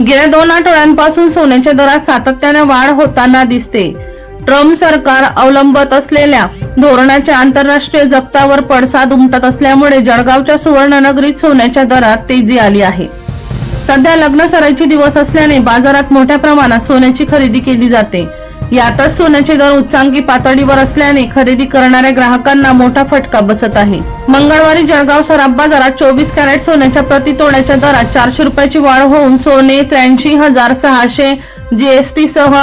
गेल्या दोन आठवड्यांपासून सोन्याच्या दरात सातत्याने वाढ होताना दिसते. ट्रम्प सरकार अवलंबत असलेल्या धोरणाच्या आंतरराष्ट्रीय जगतावर पडसाद उमटत असल्यामुळे जळगावच्या सुवर्णनगरीत सोन्याच्या दरात तेजी आली आहे. सध्या लग्न सरायचे दिवस असल्याने बाजारात मोठ्या प्रमाणात सोन्याची खरेदी केली जाते. यातच सोन्याचे दर उच्चांकी पातळीवर असल्याने खरेदी करणाऱ्या ग्राहकांना मोठा फटका बसत आहे. मंगळवारी जळगाव सराफ बाजारात चोवीस कॅरेट सोन्याच्या प्रति तोड्याच्या दरात चारशे रुपयाची वाढ होऊन सोने त्र्याऐंशी हजार सहाशे जीएसटी सह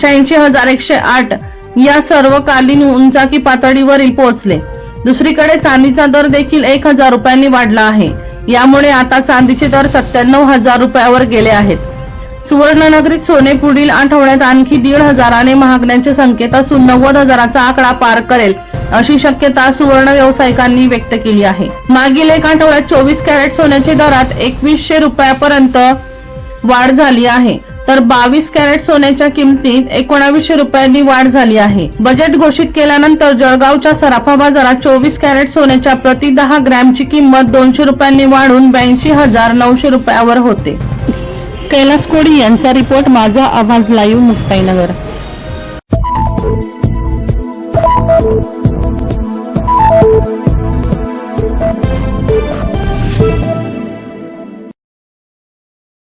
शहाऐंशी हजार एकशे आठ या सर्वकालीन उंचाकी पातळीवरील पोहोचले. दुसरीकडे चांदीचा दर देखील एक हजार रुपयांनी वाढला आहे. यामुळे आता चांदीचे दर सत्त्याण्णव हजार रुपयावर गेले आहेत. सुवर्णनगरीत सोने पुढील आठवड्यात आणखी दीड हजाराने महागण्याचे संकेत असून नव्वद हजाराचा आकडा पार करेल अशी शक्यता सुवर्ण व्यावसायिकांनी व्यक्त केली आहे. मागील एक आठवड्यात चोवीस कॅरेट सोन्याच्या दरात एकवीसशे रुपयापर्यंत वाढ झाली आहे. तर बावीस कॅरेट सोन्याच्या किमतीत एकोणावीसशे रुपयांनी वाढ झाली आहे. बजेट घोषित केल्यानंतर जळगावच्या सराफा बाजारात चोवीस कॅरेट सोन्याच्या प्रति दहा ग्रॅमची किंमत दोनशे रुपयांनी वाढून ब्याऐंशी हजार नऊशे रुपयावर होते. कैलास कोडी यांचा रिपोर्ट माझा आवाज लाईव्ह मुक्ताईनगर.